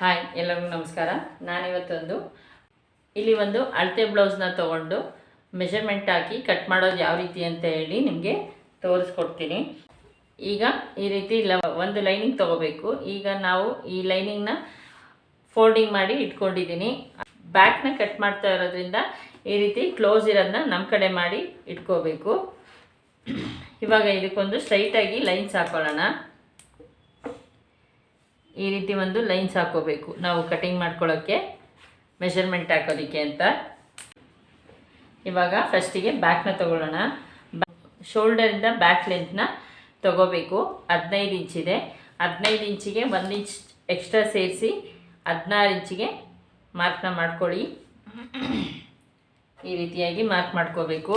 Hi, ಎಲ್ಲರಿಗೂ ನಮಸ್ಕಾರ. ನಾನಿವತ್ತೊಂದು. ಇಲ್ಲಿ ಒಂದು ಅಳತೆ ಬ್ಲೌಸ್ನ ತೊಗೊಂಡು ಮೆಷರ್ಮೆಂಟ್ ಹಾಕಿ ಕಟ್ ಮಾಡೋದು ಯಾವ ರೀತಿ ಅಂತ ಹೇಳಿ ನಿಮಗೆ ತೋರಿಸ್ಕೊಡ್ತೀನಿ. ಈಗ ಈ ರೀತಿ ಲ ಒಂದು ಲೈನಿಂಗ್ ತೊಗೋಬೇಕು. ಈಗ ನಾವು ಈ ಲೈನಿಂಗ್ನ ಫೋಲ್ಡಿಂಗ್ ಮಾಡಿ ಇಟ್ಕೊಂಡಿದ್ದೀನಿ. ಬ್ಯಾಕ್ನ ಕಟ್ ಮಾಡ್ತಾ ಇರೋದ್ರಿಂದ ಈ ರೀತಿ ಕ್ಲೋಸ್ ಇರೋದನ್ನ ನಮ್ಮ ಕಡೆ ಮಾಡಿ ಇಟ್ಕೋಬೇಕು. ಇವಾಗ ಇದಕ್ಕೊಂದು ಸ್ಟ್ರೈಟಾಗಿ ಲೈನ್ಸ್ ಹಾಕೊಳ್ಳೋಣ. ಈ ರೀತಿ ಒಂದು ಲೈನ್ಸ್ ಹಾಕೋಬೇಕು. ನಾವು ಕಟಿಂಗ್ ಮಾಡ್ಕೊಳ್ಳೋಕ್ಕೆ ಮೆಷರ್ಮೆಂಟ್ ಹಾಕೋದಕ್ಕೆ ಅಂತ. ಇವಾಗ ಫಸ್ಟಿಗೆ ಬ್ಯಾಕ್ನ ತಗೊಳ್ಳೋಣ. ಶೋಲ್ಡರಿಂದ ಬ್ಯಾಕ್ ಲೆಂತ್ನ ತಗೋಬೇಕು. ಹದಿನೈದು ಇಂಚಿದೆ. ಹದಿನೈದು ಇಂಚಿಗೆ ಒಂದು ಇಂಚ್ ಎಕ್ಸ್ಟ್ರಾ ಸೇರಿಸಿ ಹದಿನಾರು ಇಂಚಿಗೆ ಮಾರ್ಕ್ನ ಮಾಡ್ಕೊಳ್ಳಿ. ಈ ರೀತಿಯಾಗಿ ಮಾರ್ಕ್ ಮಾಡ್ಕೋಬೇಕು.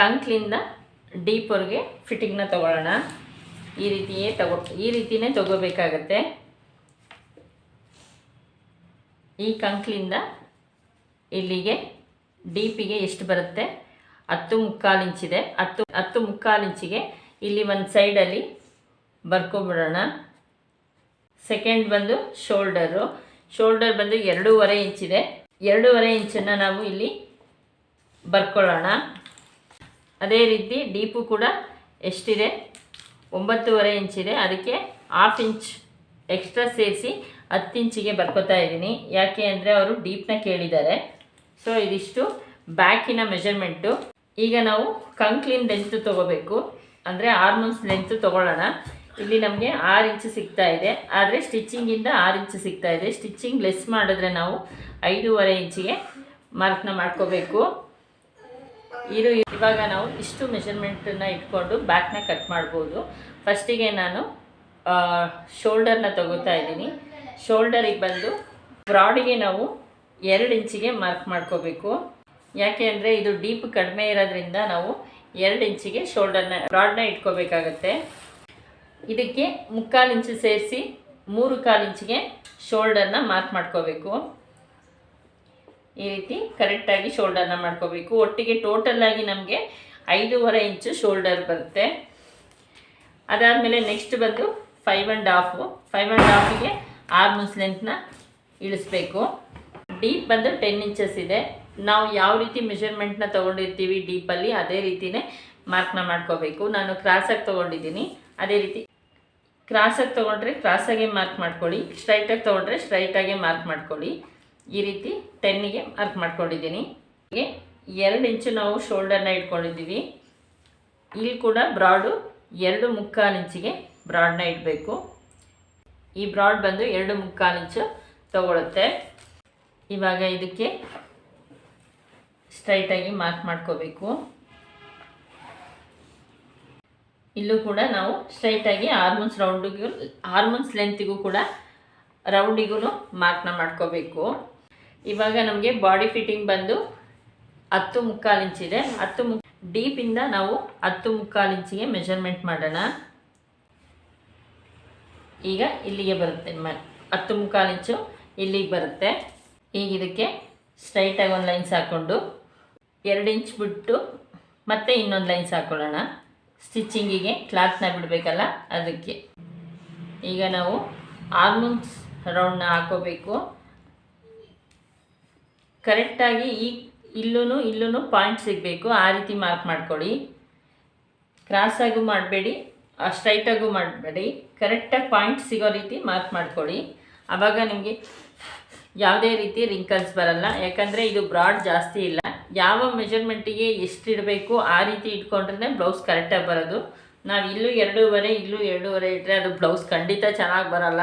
ಕಂಕ್ಲಿಂದ ಡೀಪ್ವರೆಗೆ ಫಿಟ್ಟಿಂಗ್ನ ತಗೊಳ್ಳೋಣ. ಈ ರೀತಿಯೇ ತಗೋ, ಈ ರೀತಿಯೇ ತಗೋಬೇಕಾಗತ್ತೆ. ಈ ಕಂಕ್ಲಿಂದ ಇಲ್ಲಿಗೆ ಡೀಪಿಗೆ ಎಷ್ಟು ಬರುತ್ತೆ? ಹತ್ತು ಮುಕ್ಕಾಲು ಇಂಚಿದೆ. ಹತ್ತು ಹತ್ತು ಮುಕ್ಕಾಲು ಇಂಚಿಗೆ ಇಲ್ಲಿ ಒಂದು ಸೈಡಲ್ಲಿ ಬರ್ಕೊಬಿಡೋಣ. ಸೆಕೆಂಡ್ ಬಂದು ಶೋಲ್ಡರು. ಶೋಲ್ಡರ್ ಬಂದು ಎರಡೂವರೆ ಇಂಚಿದೆ. ಎರಡೂವರೆ ಇಂಚನ್ನು ನಾವು ಇಲ್ಲಿ ಬರ್ಕೊಳ್ಳೋಣ. ಅದೇ ರೀತಿ ಡೀಪು ಕೂಡ ಎಷ್ಟಿದೆ? ಒಂಬತ್ತುವರೆ ಇಂಚಿದೆ ಅದಕ್ಕೆ ಹಾಫ್ ಇಂಚ್ ಎಕ್ಸ್ಟ್ರಾ ಸೇರಿಸಿ ಹತ್ತು ಇಂಚಿಗೆ ಬರ್ಕೋತಾ ಇದ್ದೀನಿ. ಯಾಕೆ ಅಂದರೆ ಅವರು ಡೀಪ್ನ ಕೇಳಿದ್ದಾರೆ. ಸೊ ಇದಿಷ್ಟು ಬ್ಯಾಕಿನ ಮೆಜರ್ಮೆಂಟು ಈಗ ನಾವು ಕಂಕ್ಲಿನ್ ಲೆಂತ್ ತೊಗೋಬೇಕು. ಅಂದರೆ ಆರ್ಮನ್ಸ್ ಲೆಂತ್ ತೊಗೊಳ್ಳೋಣ. ಇಲ್ಲಿ ನಮಗೆ ಆರು ಇಂಚು ಸಿಗ್ತಾ ಇದೆ. ಆದರೆ ಸ್ಟಿಚ್ಚಿಂಗಿಂದ ಆರು ಇಂಚು ಸಿಗ್ತಾ ಇದೆ. ಸ್ಟಿಚ್ಚಿಂಗ್ ಲೆಸ್ ಮಾಡಿದ್ರೆ ನಾವು ಐದೂವರೆ ಇಂಚಿಗೆ ಮಾರ್ಕ್ನ ಮಾಡ್ಕೋಬೇಕು. ಇದು ಇವಾಗ ನಾವು ಇಷ್ಟು ಮೆಷರ್ಮೆಂಟನ್ನು ಇಟ್ಕೊಂಡು ಬ್ಯಾಕ್ನ ಕಟ್ ಮಾಡ್ಬೋದು. ಫಸ್ಟಿಗೆ ನಾನು ಶೋಲ್ಡರ್ನ ತಗೋತಾ ಇದ್ದೀನಿ. ಶೋಲ್ಡರಿಗೆ ಬಂದು ಬ್ರಾಡಿಗೆ ನಾವು ಎರಡು ಇಂಚಿಗೆ ಮಾರ್ಕ್ ಮಾಡ್ಕೋಬೇಕು. ಯಾಕೆ ಅಂದರೆ ಇದು ಡೀಪ್ ಕಡಿಮೆ ಇರೋದ್ರಿಂದ ನಾವು ಎರಡು ಇಂಚಿಗೆ ಶೋಲ್ಡರ್ನ, ಬ್ರಾಡ್ನ ಇಟ್ಕೋಬೇಕಾಗತ್ತೆ. ಇದಕ್ಕೆ ಮುಕ್ಕಾಲು ಇಂಚು ಸೇರಿಸಿ ಮೂರು ಕಾಲು ಇಂಚಿಗೆ ಶೋಲ್ಡರ್ನ ಮಾರ್ಕ್ ಮಾಡ್ಕೋಬೇಕು. ಈ ರೀತಿ ಕರೆಕ್ಟಾಗಿ ಶೋಲ್ಡರ್ನ ಮಾಡ್ಕೋಬೇಕು. ಒಟ್ಟಿಗೆ ಟೋಟಲಾಗಿ ನಮಗೆ ಐದೂವರೆ ಇಂಚು ಶೋಲ್ಡರ್ ಬರುತ್ತೆ. ಅದಾದಮೇಲೆ ನೆಕ್ಸ್ಟ್ ಬಂದು five and half five and ಹಾಫಿಗೆ ಆರ್ಮನ್ಸ್ ಲೆಂತ್ನ ಇಳಿಸ್ಬೇಕು. ಡೀಪ್ ಬಂದು ಟೆನ್ ಇಂಚಸ್ ಇದೆ. ನಾವು ಯಾವ ರೀತಿ ಮೆಷರ್ಮೆಂಟ್ನ ತೊಗೊಂಡಿರ್ತೀವಿ ಡೀಪಲ್ಲಿ ಅದೇ ರೀತಿಯೇ ಮಾರ್ಕ್ನ ಮಾಡ್ಕೋಬೇಕು. ನಾನು ಕ್ರಾಸಾಗಿ ತೊಗೊಂಡಿದ್ದೀನಿ. ಅದೇ ರೀತಿ ಕ್ರಾಸಾಗಿ ತೊಗೊಂಡ್ರೆ ಕ್ರಾಸಾಗೆ ಮಾರ್ಕ್ ಮಾಡ್ಕೊಳ್ಳಿ. ಸ್ಟ್ರೈಟಾಗಿ ತೊಗೊಂಡ್ರೆ ಸ್ಟ್ರೈಟಾಗೆ ಮಾರ್ಕ್ ಮಾಡ್ಕೊಳ್ಳಿ. ಈ ರೀತಿ ಟೆನ್ನಿಗೆ ಮಾರ್ಕ್ ಮಾಡ್ಕೊಂಡಿದ್ದೀನಿ. ಎರಡು ಇಂಚು ನಾವು ಶೋಲ್ಡರ್ನ ಇಟ್ಕೊಂಡಿದ್ದೀವಿ. ಇಲ್ಲಿ ಕೂಡ ಬ್ರಾಡು ಎರಡು ಮುಕ್ಕಾಲು ಇಂಚಿಗೆ ಬ್ರಾಡ್ನ ಇಡಬೇಕು. ಈ ಬ್ರಾಡ್ ಬಂದು ಎರಡು ಮುಕ್ಕಾಲು ಇಂಚು ತಗೊಳುತ್ತೆ. ಇವಾಗ ಇದಕ್ಕೆ ಸ್ಟ್ರೈಟಾಗಿ ಮಾರ್ಕ್ ಮಾಡ್ಕೋಬೇಕು. ಇಲ್ಲೂ ಕೂಡ ನಾವು ಸ್ಟ್ರೈಟಾಗಿ ಹಾರ್ಮೋನ್ಸ್ ರೌಂಡಿಗೂ ಹಾರ್ಮೋನ್ಸ್ ಲೆಂತಿಗೂ ಕೂಡ ರೌಂಡಿಗೂ ಮಾರ್ಕ್ನ ಮಾಡ್ಕೋಬೇಕು. ಇವಾಗ ನಮಗೆ ಬಾಡಿ ಫಿಟ್ಟಿಂಗ್ ಬಂದು ಹತ್ತು ಮುಕ್ಕಾಲು ಇಂಚಿದೆ ಹತ್ತು ಮು ಡೀಪಿಂದ ನಾವು ಹತ್ತು ಮುಕ್ಕಾಲು ಇಂಚಿಗೆ ಮೆಷರ್ಮೆಂಟ್ ಮಾಡೋಣ. ಈಗ ಇಲ್ಲಿಗೆ ಬರುತ್ತೆ ಮ ಹತ್ತು ಮುಕ್ಕಾಲು ಇಂಚು ಇಲ್ಲಿಗೆ ಬರುತ್ತೆ. ಈಗ ಇದಕ್ಕೆ ಸ್ಟ್ರೈಟಾಗಿ ಒಂದು ಲೈನ್ಸ್ ಹಾಕ್ಕೊಂಡು ಎರಡು ಇಂಚ್ ಬಿಟ್ಟು ಮತ್ತೆ ಇನ್ನೊಂದು ಲೈನ್ಸ್ ಹಾಕ್ಕೊಳ್ಳೋಣ ಸ್ಟಿಚ್ಚಿಂಗಿಗೆ ಕ್ಲಾತ್ನ ಬಿಡಬೇಕಲ್ಲ, ಅದಕ್ಕೆ. ಈಗ ನಾವು ಆರ್ಮೋನ್ಸ್ ರೌಂಡ್ನ ಹಾಕೋಬೇಕು. ಕರೆಕ್ಟಾಗಿ ಈ ಇಲ್ಲೂ ಇಲ್ಲೂ ಪಾಯಿಂಟ್ ಸಿಗಬೇಕು. ಆ ರೀತಿ ಮಾರ್ಕ್ ಮಾಡ್ಕೊಳ್ಳಿ. ಕ್ರಾಸಾಗೂ ಮಾಡಬೇಡಿ. ಸ್ಟ್ರೈಟಾಗೂ ಮಾಡಬೇಡಿ. ಕರೆಕ್ಟಾಗಿ ಪಾಯಿಂಟ್ ಸಿಗೋ ರೀತಿ ಮಾರ್ಕ್ ಮಾಡ್ಕೊಳ್ಳಿ. ಆವಾಗ ನಿಮಗೆ ಯಾವುದೇ ರೀತಿ ರಿಂಕಲ್ಸ್ ಬರಲ್ಲ. ಯಾಕಂದರೆ ಇದು ಬ್ರಾಡ್ ಜಾಸ್ತಿ ಇಲ್ಲ. ಯಾವ ಮೆಜರ್ಮೆಂಟಿಗೆ ಎಷ್ಟು ಇಡಬೇಕು ಆ ರೀತಿ ಇಟ್ಕೊಂಡ್ರೆ ಬ್ಲೌಸ್ ಕರೆಕ್ಟಾಗಿ ಬರೋದು. ನಾವು ಇಲ್ಲೂ ಎರಡೂವರೆ ಇಲ್ಲೂ ಎರಡೂವರೆ ಇಟ್ಟರೆ ಅದು ಬ್ಲೌಸ್ ಖಂಡಿತ ಚೆನ್ನಾಗಿ ಬರಲ್ಲ.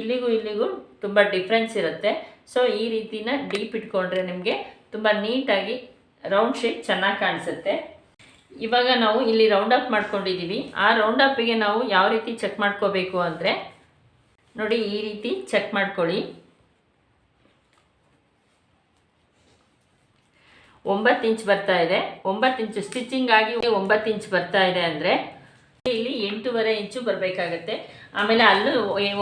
ಇಲ್ಲಿಗೂ ಇಲ್ಲಿಗೂ ತುಂಬ ಡಿಫ್ರೆನ್ಸ್ ಇರುತ್ತೆ. ಸೊ ಈ ರೀತಿನ ಡೀಪ್ ಇಟ್ಕೊಂಡ್ರೆ ನಿಮಗೆ ತುಂಬ ನೀಟಾಗಿ ರೌಂಡ್ ಶೇಪ್ ಚೆನ್ನಾಗಿ ಕಾಣಿಸುತ್ತೆ. ಇವಾಗ ನಾವು ಇಲ್ಲಿ ರೌಂಡ್ ಅಪ್ ಮಾಡ್ಕೊಂಡಿದ್ದೀವಿ ಆ ರೌಂಡ್ ಅಪ್ಪಿಗೆ ನಾವು ಯಾವ ರೀತಿ ಚೆಕ್ ಮಾಡ್ಕೋಬೇಕು ಅಂದರೆ, ನೋಡಿ ಈ ರೀತಿ ಚೆಕ್ ಮಾಡ್ಕೊಳ್ಳಿ. ಒಂಬತ್ತು ಇಂಚ್ ಬರ್ತಾ ಇದೆ. ಒಂಬತ್ತು ಇಂಚು ಸ್ಟಿಚಿಂಗ್ ಆಗಿ ಒಂಬತ್ತು ಇಂಚ್ ಬರ್ತಾ ಇದೆ ಅಂದರೆ, ಇಲ್ಲಿ ಎಂಟೂವರೆ ಇಂಚು ಬರಬೇಕಾಗತ್ತೆ. ಆಮೇಲೆ ಅಲ್ಲೂ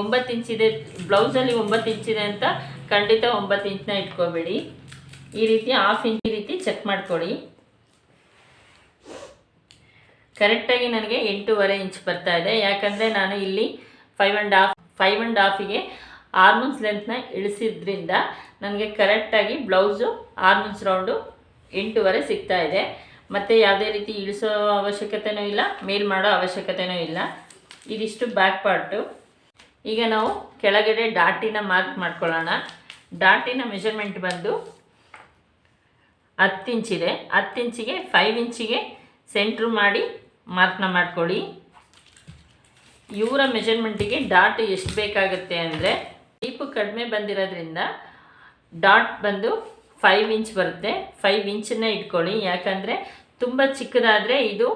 ಒಂಬತ್ತು ಇಂಚಿದೆ ಬ್ಲೌಸಲ್ಲಿ ಒಂಬತ್ತು ಇಂಚಿದೆ ಅಂತ ಖಂಡಿತ ಒಂಬತ್ತು ಇಂಚನ್ನ ಇಟ್ಕೋಬೇಡಿ. ಈ ರೀತಿ ಹಾಫ್ ಇಂಚ್ ಈ ರೀತಿ ಚೆಕ್ ಮಾಡ್ಕೊಳ್ಳಿ. ಕರೆಕ್ಟಾಗಿ ನನಗೆ ಎಂಟೂವರೆ ಇಂಚ್ ಬರ್ತಾ ಇದೆ. ಯಾಕಂದರೆ ನಾನು ಇಲ್ಲಿ five and half five and ಹಾಫಿಗೆ ಆರ್ಮನ್ಸ್ ಲೆಂತ್ನ ಇಳಿಸಿದ್ರಿಂದ ನನಗೆ ಕರೆಕ್ಟಾಗಿ ಬ್ಲೌಸು ಆರ್ಮನ್ಸ್ ರೌಂಡು ಎಂಟೂವರೆ ಸಿಗ್ತಾ ಇದೆ. ಮತ್ತು ಯಾವುದೇ ರೀತಿ ಇಳಿಸೋ ಅವಶ್ಯಕತೆಯೂ ಇಲ್ಲ, ಮೇಲ್ ಮಾಡೋ ಅವಶ್ಯಕತೆಯೂ ಇಲ್ಲ. ಇದಿಷ್ಟು ಬ್ಯಾಕ್ ಪಾರ್ಟು ಈಗ ನಾವು ಕೆಳಗಡೆ ಡಾಟಿನ ಮಾರ್ಕ್ ಮಾಡ್ಕೊಳ್ಳೋಣ. ಡಾಟಿನ ಮೆಷರ್ಮೆಂಟ್ ಬಂದು ಹತ್ತು ಇಂಚಿದೆ ಹತ್ತು ಇಂಚಿಗೆ ಫೈವ್ ಇಂಚಿಗೆ ಸೆಂಟ್ರು ಮಾಡಿ ಮಾರ್ಕ್ನ ಮಾಡ್ಕೊಳ್ಳಿ. ಇವರ ಮೆಷರ್ಮೆಂಟಿಗೆ ಡಾಟ್ ಎಷ್ಟು ಬೇಕಾಗುತ್ತೆ ಅಂದರೆ ಡೀಪು ಕಡಿಮೆ ಬಂದಿರೋದ್ರಿಂದ ಡಾಟ್ ಬಂದು ಫೈವ್ ಇಂಚ್ ಬರುತ್ತೆ. ಫೈವ್ ಇಂಚನ್ನ ಇಟ್ಕೊಳ್ಳಿ. ಯಾಕಂದರೆ ತುಂಬ ಚಿಕ್ಕದಾದರೆ ಇದು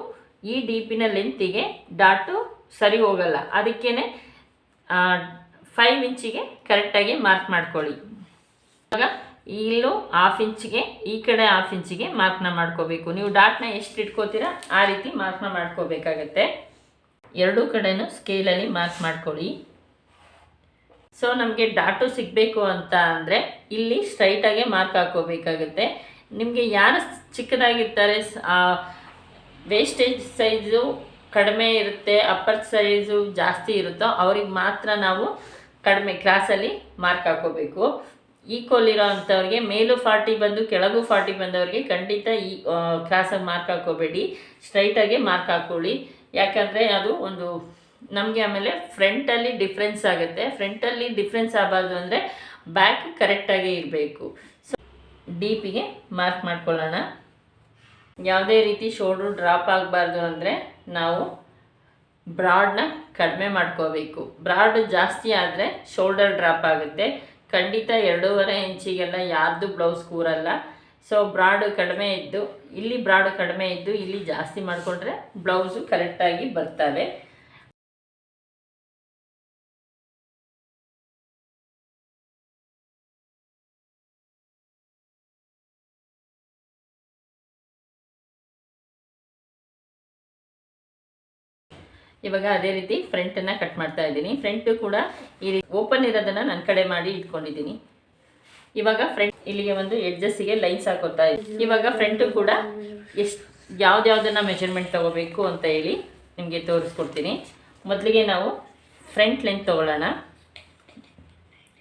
ಈ ಡೀಪಿನ ಲೆಂತಿಗೆ ಡಾಟು ಸರಿ ಹೋಗಲ್ಲ. ಅದಕ್ಕೇ ಫೈವ್ ಇಂಚಿಗೆ ಕರೆಕ್ಟಾಗಿ ಮಾರ್ಕ್ ಮಾಡ್ಕೊಳ್ಳಿ. ಇವಾಗ ಇಲ್ಲೂ ಹಾಫ್ ಇಂಚಿಗೆ, ಈ ಕಡೆ ಹಾಫ್ ಇಂಚಿಗೆ ಮಾರ್ಕ್ನ ಮಾಡ್ಕೋಬೇಕು. ನೀವು ಡಾಟ್ನ ಎಷ್ಟು ಇಟ್ಕೋತೀರಾ, ಆ ರೀತಿ ಮಾರ್ಕ್ನ ಮಾಡ್ಕೋಬೇಕಾಗತ್ತೆ. ಎರಡೂ ಕಡೆನೂ ಸ್ಕೇಲಲ್ಲಿ ಮಾರ್ಕ್ ಮಾಡ್ಕೊಳ್ಳಿ. ಸೊ ನಮಗೆ ಡಾಟು ಸಿಗಬೇಕು ಅಂತ ಅಂದರೆ ಇಲ್ಲಿ ಸ್ಟ್ರೈಟಾಗೆ ಮಾರ್ಕ್ ಹಾಕೋಬೇಕಾಗುತ್ತೆ ನಿಮಗೆ ಯಾರು ಚಿಕ್ಕದಾಗಿರ್ತಾರೆ ವೇಸ್ಟೇಜ್ ಸೈಜು ಕಡಿಮೆ ಇರುತ್ತೆ ಅಪ್ಪರ್ ಸೈಜು ಜಾಸ್ತಿ ಇರುತ್ತೋ, ಅವ್ರಿಗೆ ಮಾತ್ರ ನಾವು ಕಡಿಮೆ ಕ್ರಾಸಲ್ಲಿ ಮಾರ್ಕ್ ಹಾಕೋಬೇಕು ಈಕ್ವಲ್ ಇರೋ ಅಂಥವ್ರಿಗೆ ಮೇಲೂ ಫಾರ್ಟಿ ಬಂದು ಕೆಳಗೂ ಫಾರ್ಟಿ ಬಂದವ್ರಿಗೆ ಖಂಡಿತ ಈ ಕ್ರಾಸಾಗಿ ಮಾರ್ಕ್ ಹಾಕೋಬೇಡಿ ಸ್ಟ್ರೈಟಾಗೆ ಮಾರ್ಕ್ ಹಾಕ್ಕೊಳ್ಳಿ ಯಾಕಂದರೆ ಅದು ಒಂದು ನಮಗೆ ಆಮೇಲೆ ಫ್ರಂಟಲ್ಲಿ ಡಿಫ್ರೆನ್ಸ್ ಆಗುತ್ತೆ. ಫ್ರಂಟಲ್ಲಿ ಡಿಫ್ರೆನ್ಸ್ ಆಗಬಾರ್ದು ಅಂದರೆ ಬ್ಯಾಕ್ ಕರೆಕ್ಟಾಗಿ ಇರಬೇಕು. ಸೊ ಡೀಪಿಗೆ ಮಾರ್ಕ್ ಮಾಡ್ಕೊಳ್ಳೋಣ. ಯಾವುದೇ ರೀತಿ ಶೋಲ್ಡ್ರು ಡ್ರಾಪ್ ಆಗಬಾರ್ದು ಅಂದರೆ ನಾವು ಬ್ರಾಡ್ನ ಕಡಿಮೆ ಮಾಡ್ಕೋಬೇಕು. ಬ್ರಾಡ್ ಜಾಸ್ತಿ ಆದರೆ ಶೋಲ್ಡರ್ ಡ್ರಾಪ್ ಆಗುತ್ತೆ. ಖಂಡಿತ ಎರಡೂವರೆ ಇಂಚಿಗೆಲ್ಲ ಯಾರ್ದು ಬ್ಲೌಸ್ ಕೂರಲ್ಲ. ಸೊ ಬ್ರಾಡು ಕಡಿಮೆ ಇದ್ದು, ಇಲ್ಲಿ ಬ್ರಾಡು ಕಡಿಮೆ ಇದ್ದು, ಇಲ್ಲಿ ಜಾಸ್ತಿ ಮಾಡಿಕೊಂಡ್ರೆ ಬ್ಲೌಸು ಕರೆಕ್ಟಾಗಿ ಬರ್ತವೆ. ಇವಾಗ ಅದೇ ರೀತಿ ಫ್ರಂಟನ್ನು ಕಟ್ ಮಾಡ್ತಾ ಇದ್ದೀನಿ. ಫ್ರಂಟು ಕೂಡ ಈ ರೀತಿ ಓಪನ್ ಇರೋದನ್ನು ನನ್ನ ಕಡೆ ಮಾಡಿ ಇಟ್ಕೊಂಡಿದ್ದೀನಿ. ಇವಾಗ ಫ್ರಂಟ್ ಇಲ್ಲಿಗೆ ಒಂದು ಎಡ್ಜಸ್ಸಿಗೆ ಲೈನ್ಸ್ ಹಾಕೋತಾ ಇದ್ದೀನಿ. ಇವಾಗ ಫ್ರಂಟು ಕೂಡ ಎಷ್ಟು, ಯಾವ್ದ್ಯಾವ್ದನ್ನು ಮೆಜರ್ಮೆಂಟ್ ತೊಗೋಬೇಕು ಅಂತ ಹೇಳಿ ನಿಮಗೆ ತೋರಿಸ್ಕೊಡ್ತೀನಿ. ಮೊದಲಿಗೆ ನಾವು ಫ್ರಂಟ್ ಲೆಂತ್ ತೊಗೊಳ್ಳೋಣ.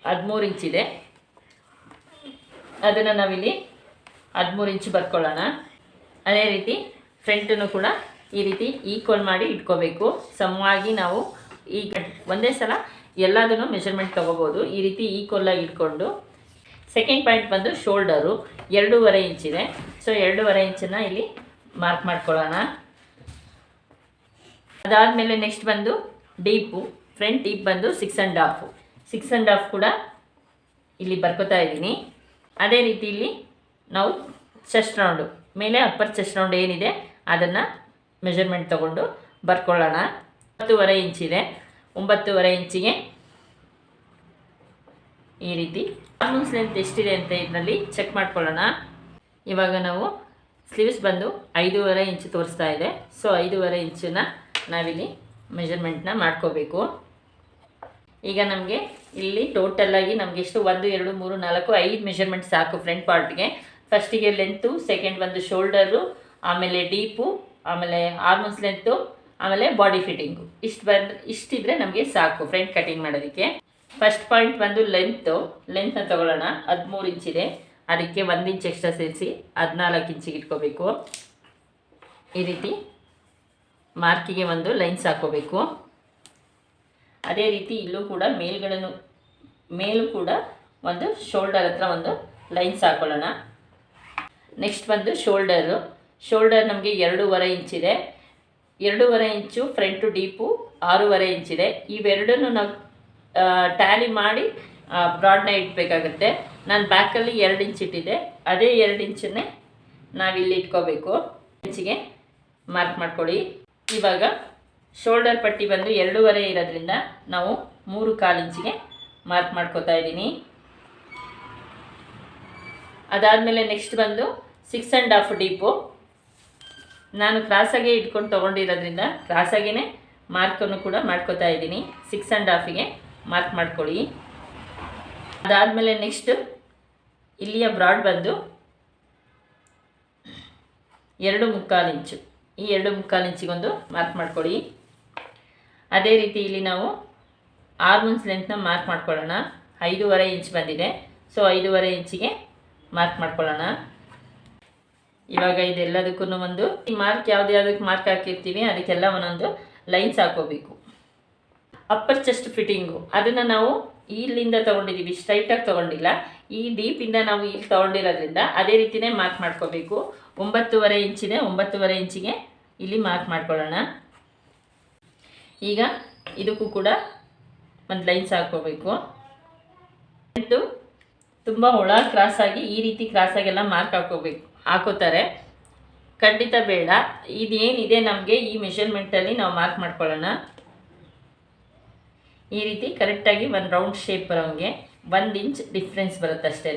ಹದಿಮೂರು ಇಂಚಿದೆ ಅದನ್ನು ನಾವಿಲ್ಲಿ ಹದಿಮೂರು ಇಂಚ್ ಬರ್ಕೊಳ್ಳೋಣ. ಅದೇ ರೀತಿ ಫ್ರಂಟನ್ನು ಕೂಡ ಈ ರೀತಿ ಈಕ್ವಲ್ ಮಾಡಿ ಇಟ್ಕೋಬೇಕು. ಸಮವಾಗಿ ನಾವು ಈ ಒಂದೇ ಸಲ ಎಲ್ಲದನ್ನು ಮೆಷರ್ಮೆಂಟ್ ತೊಗೋಬೋದು. ಈ ರೀತಿ ಈಕ್ವಲ್ಲಾಗಿ ಇಟ್ಕೊಂಡು. ಸೆಕೆಂಡ್ ಪಾಯಿಂಟ್ ಬಂದು ಶೋಲ್ಡರು ಎರಡೂವರೆ ಇಂಚಿದೆ ಸೊ ಎರಡೂವರೆ ಇಂಚನ್ನು ಇಲ್ಲಿ ಮಾರ್ಕ್ ಮಾಡ್ಕೊಳ್ಳೋಣ. ಅದಾದಮೇಲೆ ನೆಕ್ಸ್ಟ್ ಬಂದು ಡೀಪು ಫ್ರಂಟ್ ಡೀಪ್ ಬಂದು six and half six and half ಕೂಡ ಇಲ್ಲಿ ಬರ್ಕೋತಾ ಇದ್ದೀನಿ. ಅದೇ ರೀತಿ ಇಲ್ಲಿ ನಾವು ಚೆಸ್ಟ್ ರೌಂಡು ಮೇಲೆ ಅಪ್ಪರ್ ಚೆಸ್ಟ್ ರೌಂಡ್ ಏನಿದೆ, ಅದನ್ನು ಮೆಷರ್ಮೆಂಟ್ ತಗೊಂಡು ಬರ್ಕೊಳ್ಳೋಣ. ಒಂಬತ್ತುವರೆ ಇಂಚಿದೆ ಒಂಬತ್ತುವರೆ ಇಂಚಿಗೆ ಈ ರೀತಿ. ಆರ್ಮನ್ಸ್ ಲೆಂತ್ ಎಷ್ಟಿದೆ ಅಂತ ಇದರಲ್ಲಿ ಚೆಕ್ ಮಾಡ್ಕೊಳ್ಳೋಣ. ಇವಾಗ ನಾವು ಸ್ಲೀವ್ಸ್ ಬಂದು ಐದೂವರೆ ಇಂಚು ತೋರಿಸ್ತಾ ಇದೆ. ಸೊ ಐದೂವರೆ ಇಂಚನ್ನ ನಾವಿಲ್ಲಿ ಮೆಷರ್ಮೆಂಟ್ನ ಮಾಡ್ಕೋಬೇಕು. ಈಗ ನಮಗೆ ಇಲ್ಲಿ ಟೋಟಲ್ಲಾಗಿ ನಮಗೆ ಎಷ್ಟು? ಒಂದು, ಎರಡು, ಮೂರು, ನಾಲ್ಕು, ಐದು ಮೆಷರ್ಮೆಂಟ್ ಸಾಕು ಫ್ರಂಟ್ ಪಾರ್ಟ್ಗೆ ಫಸ್ಟಿಗೆ ಲೆಂತು ಸೆಕೆಂಡ್ ಬಂದು ಶೋಲ್ಡರು ಆಮೇಲೆ ಡೀಪು ಆಮೇಲೆ ಆರ್ಮನ್ಸ್ ಲೆಂತು ಆಮೇಲೆ ಬಾಡಿ ಫಿಟ್ಟಿಂಗು ಇಷ್ಟು ಬಂದು ಇಷ್ಟಿದ್ರೆ ನಮಗೆ ಸಾಕು ಫ್ರಂಟ್ ಕಟಿಂಗ್ ಮಾಡೋದಕ್ಕೆ. ಫಸ್ಟ್ ಪಾಯಿಂಟ್ ಬಂದು ಲೆಂತು ಲೆಂತ್ನ ತೊಗೊಳ್ಳೋಣ. ಹದಿಮೂರು ಇಂಚಿದೆ ಅದಕ್ಕೆ ಒಂದು ಇಂಚ್ ಎಕ್ಸ್ಟ್ರಾ ಸೇರಿಸಿ ಹದಿನಾಲ್ಕು ಇಂಚಿಗೆ ಇಟ್ಕೋಬೇಕು. ಈ ರೀತಿ ಮಾರ್ಕಿಗೆ ಒಂದು ಲೈನ್ಸ್ ಹಾಕೋಬೇಕು. ಅದೇ ರೀತಿ ಇಲ್ಲೂ ಕೂಡ ಮೇಲ್ಗಳನ್ನು, ಮೇಲೂ ಕೂಡ ಒಂದು ಶೋಲ್ಡರ್ ಹತ್ರ ಒಂದು ಲೈನ್ಸ್ ಹಾಕೊಳ್ಳೋಣ. ನೆಕ್ಸ್ಟ್ ಬಂದು ಶೋಲ್ಡರು ಶೋಲ್ಡರ್ ನಮಗೆ ಎರಡೂವರೆ ಇಂಚಿದೆ ಎರಡೂವರೆ ಇಂಚು ಫ್ರಂಟು ಡೀಪು ಆರೂವರೆ ಇಂಚಿದೆ ಇವೆರಡನ್ನು ನಾವು ಟ್ಯಾಲಿ ಮಾಡಿ ಬ್ರಾಡ್ನ ಇಟ್ಬೇಕಾಗುತ್ತೆ. ನಾನು ಬ್ಯಾಕಲ್ಲಿ ಎರಡು ಇಂಚ್ ಇಟ್ಟಿದ್ದೆ. ಅದೇ ಎರಡು ಇಂಚನ್ನೇ ನಾವಿಲ್ಲಿ ಇಟ್ಕೋಬೇಕು. ಇಂಚಿಗೆ ಮಾರ್ಕ್ ಮಾಡ್ಕೊಳ್ಳಿ. ಇವಾಗ ಶೋಲ್ಡರ್ ಪಟ್ಟಿ ಬಂದು ಎರಡೂವರೆ ಇರೋದ್ರಿಂದ ನಾವು ಮೂರು ಕಾಲು ಇಂಚಿಗೆ ಮಾರ್ಕ್ ಮಾಡ್ಕೋತಾ ಇದ್ದೀನಿ. ಅದಾದಮೇಲೆ ನೆಕ್ಸ್ಟ್ ಬಂದು ಸಿಕ್ಸ್ ಆ್ಯಂಡ್ ಹಾಫ್ ಡೀಪು. ನಾನು ಕ್ರಾಸಾಗೆ ಇಟ್ಕೊಂಡು ತೊಗೊಂಡಿರೋದ್ರಿಂದ ಕ್ರಾಸಾಗೇ ಮಾರ್ಕನ್ನು ಕೂಡ ಮಾಡ್ಕೋತಾ ಇದ್ದೀನಿ. ಸಿಕ್ಸ್ ಆ್ಯಂಡ್ ಹಾಫಿಗೆ ಮಾರ್ಕ್ ಮಾಡ್ಕೊಳ್ಳಿ. ಅದಾದಮೇಲೆ ನೆಕ್ಸ್ಟು ಇಲ್ಲಿಯ ಬ್ರಾಡ್ ಬಂದು ಎರಡು ಮುಕ್ಕಾಲು ಇಂಚು. ಈ ಎರಡು ಮುಕ್ಕಾಲು ಇಂಚಿಗೊಂದು ಮಾರ್ಕ್ ಮಾಡ್ಕೊಳ್ಳಿ. ಅದೇ ರೀತಿ ಇಲ್ಲಿ ನಾವು ಆರ್ಮನ್ಸ್ ಲೆಂತ್ನ ಮಾರ್ಕ್ ಮಾಡ್ಕೊಳ್ಳೋಣ. ಐದೂವರೆ ಇಂಚ್ ಬಂದಿದೆ. ಸೊ ಐದೂವರೆ ಇಂಚಿಗೆ ಮಾರ್ಕ್ ಮಾಡ್ಕೊಳ್ಳೋಣ. ಇವಾಗ ಇದೆಲ್ಲದಕ್ಕೂ ಒಂದು ಈ ಮಾರ್ಕ್ ಯಾವ್ದು ಯಾವುದಕ್ಕೆ ಮಾರ್ಕ್ ಹಾಕಿರ್ತೀವಿ, ಅದಕ್ಕೆಲ್ಲ ಒಂದೊಂದು ಲೈನ್ಸ್ ಹಾಕೋಬೇಕು. ಅಪ್ಪರ್ ಚೆಸ್ಟ್ ಫಿಟ್ಟಿಂಗು ಅದನ್ನು ನಾವು ಇಲ್ಲಿಂದ ತೊಗೊಂಡಿದ್ದೀವಿ ಸ್ಟ್ರೈಟಾಗಿ ತೊಗೊಂಡಿಲ್ಲ. ಈ ಡೀಪಿಂದ ನಾವು ಇಲ್ಲಿ ತೊಗೊಂಡಿರೋದ್ರಿಂದ ಅದೇ ರೀತಿನೇ ಮಾರ್ಕ್ ಮಾಡ್ಕೋಬೇಕು. ಒಂಬತ್ತುವರೆ ಇಂಚಿದೆ ಒಂಬತ್ತುವರೆ ಇಂಚಿಗೆ ಇಲ್ಲಿ ಮಾರ್ಕ್ ಮಾಡ್ಕೊಳ್ಳೋಣ. ಈಗ ಇದಕ್ಕೂ ಕೂಡ ಒಂದು ಲೈನ್ಸ್ ಹಾಕೋಬೇಕು. ತುಂಬ ಒಳ ಕ್ರಾಸಾಗಿ ಈ ರೀತಿ ಕ್ರಾಸಾಗೆಲ್ಲ ಮಾರ್ಕ್ ಹಾಕೋಬೇಕು. ಹಾಕೋತಾರೆ. ಖಂಡಿತ ಬೇಡ. ಇದೇನಿದೆ ನಮಗೆ ಈ ಮೆಷರ್ಮೆಂಟಲ್ಲಿ ನಾವು ಮಾರ್ಕ್ ಮಾಡ್ಕೊಳ್ಳೋಣ. ಈ ರೀತಿ ಕರೆಕ್ಟಾಗಿ ಒಂದು ರೌಂಡ್ ಶೇಪ್ ಬರೋಂಗೆ ಒಂದು ಇಂಚ್ ಡಿಫ್ರೆನ್ಸ್ ಬರುತ್ತೆ ಅಷ್ಟೇ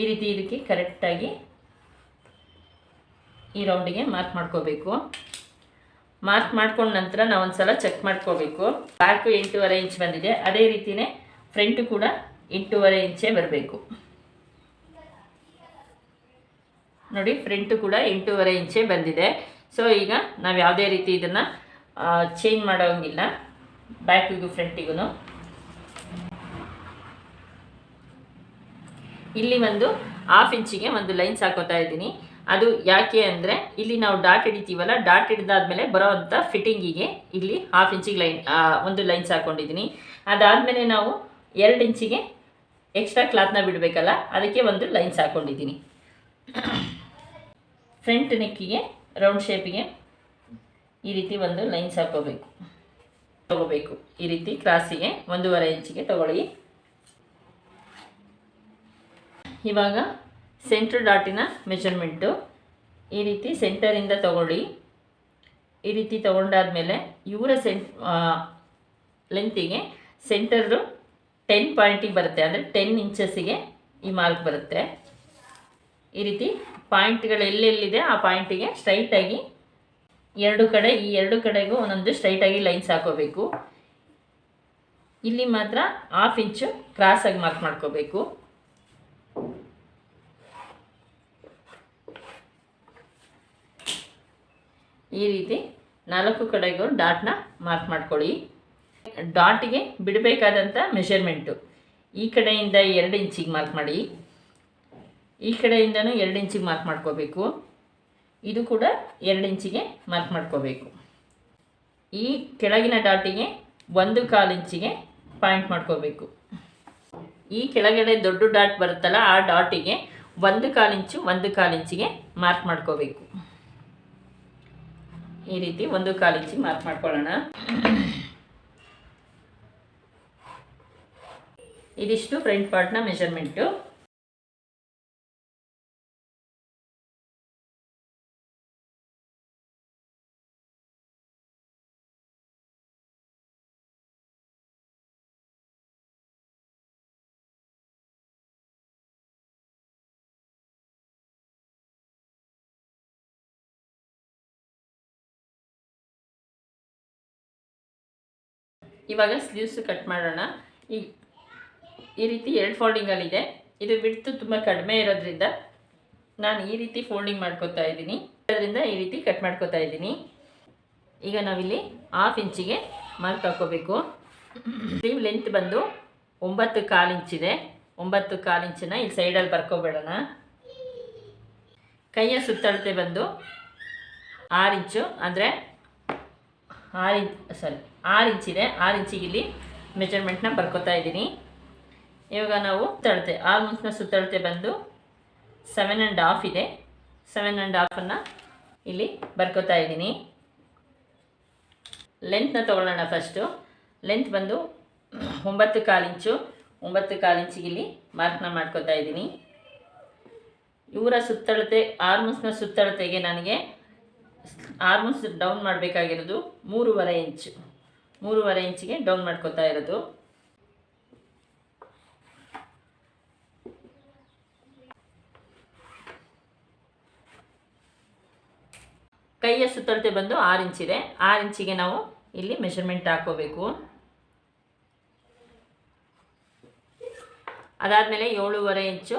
ಈ ರೀತಿ ಇದಕ್ಕೆ ಕರೆಕ್ಟಾಗಿ ಈ ರೌಂಡಿಗೆ ಮಾರ್ಕ್ ಮಾಡ್ಕೋಬೇಕು. ಮಾರ್ಕ್ ಮಾಡ್ಕೊಂಡ ನಂತರ ನಾವು ಒಂದು ಸಲ ಚೆಕ್ ಮಾಡ್ಕೋಬೇಕು. ಬ್ಯಾಕು ಎಂಟೂವರೆ ಇಂಚ್ ಬಂದಿದೆ. ಅದೇ ರೀತಿಯೇ ಫ್ರಂಟು ಕೂಡ ಎಂಟೂವರೆ ಇಂಚೇ ಬರಬೇಕು. ನೋಡಿ ಫ್ರಂಟು ಕೂಡ ಎಂಟೂವರೆ ಇಂಚೇ ಬಂದಿದೆ. ಸೊ ಈಗ ನಾವು ಯಾವುದೇ ರೀತಿ ಇದನ್ನು ಚೇಂಜ್ ಮಾಡೋಂಗಿಲ್ಲ. ಬ್ಯಾಕಿಗೂ ಫ್ರಂಟಿಗೂ ಇಲ್ಲಿ ಒಂದು ಹಾಫ್ ಇಂಚಿಗೆ ಒಂದು ಲೈನ್ಸ್ ಹಾಕೋತಾ ಇದ್ದೀನಿ. ಅದು ಯಾಕೆ ಅಂದರೆ, ಇಲ್ಲಿ ನಾವು ಡಾಟ್ ಹಿಡಿತೀವಲ್ಲ ಡಾಟ್ ಹಿಡಿದಾದ್ಮೇಲೆ ಬರೋವಂಥ ಫಿಟ್ಟಿಂಗಿಗೆ ಇಲ್ಲಿ ಹಾಫ್ ಇಂಚಿಗೆ ಲೈನ್ ಒಂದು ಲೈನ್ಸ್ ಹಾಕ್ಕೊಂಡಿದ್ದೀನಿ ಅದಾದಮೇಲೆ ನಾವು ಎರಡು ಇಂಚಿಗೆ ಎಕ್ಸ್ಟ್ರಾ ಕ್ಲಾತ್ನ ಬಿಡಬೇಕಲ್ಲ, ಅದಕ್ಕೆ ಒಂದು ಲೈನ್ಸ್ ಹಾಕ್ಕೊಂಡಿದ್ದೀನಿ ಫ್ರಂಟ್ ನೆಕ್ಕಿಗೆ ರೌಂಡ್ ಶೇಪಿಗೆ ಈ ರೀತಿ ಒಂದು ಲೈನ್ಸ್ ಹಾಕೋಬೇಕು. ತಗೋಬೇಕು. ಈ ರೀತಿ ಕ್ರಾಸಿಗೆ ಒಂದೂವರೆ ಇಂಚಿಗೆ ತಗೊಳ್ಳಿ. ಇವಾಗ ಸೆಂಟ್ರ್ ಡಾಟಿನ ಮೆಜರ್ಮೆಂಟು ಈ ರೀತಿ ಸೆಂಟರಿಂದ ತಗೊಳ್ಳಿ. ಈ ರೀತಿ ತಗೊಂಡಾದ್ಮೇಲೆ ಇವರ ಸೆಂಟ್ ಲೆಂತಿಗೆ ಸೆಂಟರು ಟೆನ್ ಪಾಯಿಂಟಿಗೆ ಬರುತ್ತೆ. ಅಂದರೆ ಟೆನ್ ಇಂಚಸ್ಸಿಗೆ ಈ ಮಾರ್ಕ್ ಬರುತ್ತೆ. ಈ ರೀತಿ ಪಾಯಿಂಟ್ಗಳು ಎಲ್ಲೆಲ್ಲಿದೆ, ಆ ಪಾಯಿಂಟಿಗೆ ಸ್ಟ್ರೈಟಾಗಿ ಎರಡು ಕಡೆ, ಈ ಎರಡು ಕಡೆಗೂ ಒಂದೊಂದು ಸ್ಟ್ರೈಟಾಗಿ ಲೈನ್ಸ್ ಹಾಕೋಬೇಕು. ಇಲ್ಲಿ ಮಾತ್ರ ಹಾಫ್ ಇಂಚು ಕ್ರಾಸಾಗಿ ಮಾರ್ಕ್ ಮಾಡ್ಕೋಬೇಕು. ಈ ರೀತಿ ನಾಲ್ಕು ಕಡೆಗೂ ಡಾಟ್ನ ಮಾರ್ಕ್ ಮಾಡ್ಕೊಳ್ಳಿ. ಡಾಟಿಗೆ ಬಿಡಬೇಕಾದಂಥ ಮೆಷರ್ಮೆಂಟು ಈ ಕಡೆಯಿಂದ ಎರಡು ಇಂಚಿಗೆ ಮಾರ್ಕ್ ಮಾಡಿ. ಈ ಕಡೆಯಿಂದನೂ ಎರಡು ಇಂಚಿಗೆ ಮಾರ್ಕ್ ಮಾಡ್ಕೋಬೇಕು. ಇದು ಕೂಡ ಎರಡು ಇಂಚಿಗೆ ಮಾರ್ಕ್ ಮಾಡ್ಕೋಬೇಕು. ಈ ಕೆಳಗಿನ ಡಾಟಿಗೆ ಒಂದು ಕಾಲು ಇಂಚಿಗೆ ಪಾಯಿಂಟ್ ಮಾಡ್ಕೋಬೇಕು. ಈ ಕೆಳಗಡೆ ದೊಡ್ಡ ಡಾಟ್ ಬರುತ್ತಲ್ಲ, ಆ ಡಾಟಿಗೆ ಒಂದು ಕಾಲು ಇಂಚು, ಒಂದು ಕಾಲು ಇಂಚಿಗೆ ಮಾರ್ಕ್ ಮಾಡ್ಕೋಬೇಕು. ಈ ರೀತಿ ಒಂದು ಕಾಲು ಇಂಚಿಗೆ ಮಾರ್ಕ್ ಮಾಡ್ಕೊಳ್ಳೋಣ. ಇದಿಷ್ಟು ಫ್ರಂಟ್ ಪಾರ್ಟ್ನ ಮೆಷರ್ಮೆಂಟು ಇವಾಗ ಸ್ಲೀವ್ಸ್ ಕಟ್ ಮಾಡೋಣ. ಈ ಈ ರೀತಿ ಎರಡು ಫೋಲ್ಡಿಂಗಲ್ಲಿದೆ ಇದು. ಬಿಡ್ತು ತುಂಬ ಕಡಿಮೆ ಇರೋದ್ರಿಂದ ನಾನು ಈ ರೀತಿ ಫೋಲ್ಡಿಂಗ್ ಮಾಡ್ಕೋತಾ ಇದ್ದೀನಿ. ಅದರಿಂದ ಈ ರೀತಿ ಕಟ್ ಮಾಡ್ಕೋತಾ ಇದ್ದೀನಿ. ಈಗ ನಾವಿಲ್ಲಿ ಹಾಫ್ ಇಂಚಿಗೆ ಮಾರ್ಕ್ ಹಾಕೋಬೇಕು. ಸ್ಲೀವ್ ಲೆಂತ್ ಬಂದು ಒಂಬತ್ತು ಕಾಲು ಇಂಚಿದೆ ಒಂಬತ್ತು ಕಾಲು ಇಂಚನ್ನ ಇಲ್ಲಿ ಸೈಡಲ್ಲಿ ಬರ್ಕೊಬೇಡೋಣ ಕೈಯ ಸುತ್ತಳತೆ ಬಂದು ಆರು ಇಂಚು ಅಂದರೆ ಆರು ಇಂಚ್ ಸಾರಿ ಆರು ಇಂಚಿದೆ ಆರು ಇಂಚಿಗೆ ಇಲ್ಲಿ ಮೆಜರ್ಮೆಂಟ್ನ ಬರ್ಕೋತಾ ಇದ್ದೀನಿ. ಇವಾಗ ನಾವು ಸುತ್ತಳತೆ ಆಲ್ಮೋಸ್ಟ್ನ ಸುತ್ತಳತೆ ಬಂದು ಸೆವೆನ್ ಆ್ಯಂಡ್ ಹಾಫ್ ಇದೆ. ಸೆವೆನ್ ಆ್ಯಂಡ್ ಹಾಫನ್ನು ಇಲ್ಲಿ ಬರ್ಕೋತಾ ಇದ್ದೀನಿ. ಲೆಂತ್ನ ತೊಗೊಳ್ಳೋಣ ಫಸ್ಟು ಲೆಂತ್ ಬಂದು ಒಂಬತ್ತು ಕಾಲು ಇಂಚು. ಒಂಬತ್ತು ಕಾಲು ಇಂಚಿಗೆ ಇಲ್ಲಿ ಮಾರ್ಕ್ನ ಮಾಡ್ಕೋತಾ ಇದ್ದೀನಿ. ಇವರ ಸುತ್ತಳತೆ ಆರ್ಮೂಸ್ನ ಸುತ್ತಳತೆಗೆ ನನಗೆ ಆರ್ಮೂಸ್ ಡೌನ್ ಮಾಡಬೇಕಾಗಿರೋದು ಮೂರುವರೆ ಇಂಚು. ಮೂರುವರೆ ಇಂಚಿಗೆ ಡೌನ್ ಮಾಡ್ಕೋತಾ ಇರೋದು. ಕೈಯ ಸುತ್ತಳತೆ ಬಂದು ಆರು ಇಂಚಿದೆ. ಆರು ಇಂಚಿಗೆ ನಾವು ಇಲ್ಲಿ ಮೆಷರ್ಮೆಂಟ್ ಹಾಕೋಬೇಕು. ಅದಾದಮೇಲೆ ಏಳೂವರೆ ಇಂಚು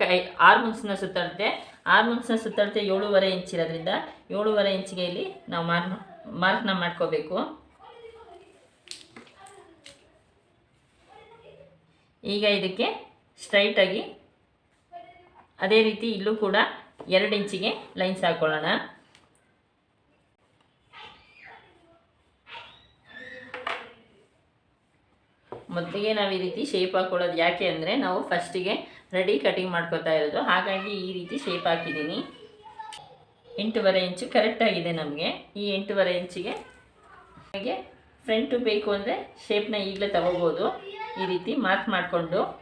ಕೈ ಆರ್ಮನ್ಸ್ನ ಸುತ್ತಳತೆ. ಆರ್ಮನ್ಸ್ನ ಸುತ್ತಳತೆ ಏಳೂವರೆ ಇಂಚ್ ಇರೋದ್ರಿಂದ ಏಳೂವರೆ ಇಂಚಿಗೆ ಇಲ್ಲಿ ನಾವು ಮಾರ್ಕ್ ಮಾರ್ಕ್ನ ಮಾಡ್ಕೋಬೇಕು. ಈಗ ಇದಕ್ಕೆ ಸ್ಟ್ರೈಟಾಗಿ ಅದೇ ರೀತಿ ಇಲ್ಲೂ ಕೂಡ ಎರಡು ಇಂಚಿಗೆ ಲೈನ್ಸ್ ಹಾಕೊಳ್ಳೋಣ. ಮೊದಲಿಗೆ ನಾವು ಈ ರೀತಿ ಶೇಪ್ ಹಾಕೊಳ್ಳೋದು ಯಾಕೆ ಅಂದರೆ ನಾವು ಫಸ್ಟಿಗೆ ರೆಡಿ ಕಟಿಂಗ್ ಮಾಡ್ಕೊತಾ ಇರೋದು. ಹಾಗಾಗಿ ಈ ರೀತಿ ಶೇಪ್ ಹಾಕಿದ್ದೀನಿ. ಎಂಟೂವರೆ ಇಂಚು ಕರೆಕ್ಟಾಗಿದೆ ನಮಗೆ. ಈ ಎಂಟೂವರೆ ಇಂಚಿಗೆ ನಮಗೆ ಫ್ರಂಟು ಬೇಕು ಅಂದರೆ ಶೇಪ್ನ ಈಗಲೇ ತಗೋಬೋದು. ಈ ರೀತಿ ಮಾರ್ಕ್ ಮಾಡಿಕೊಂಡು.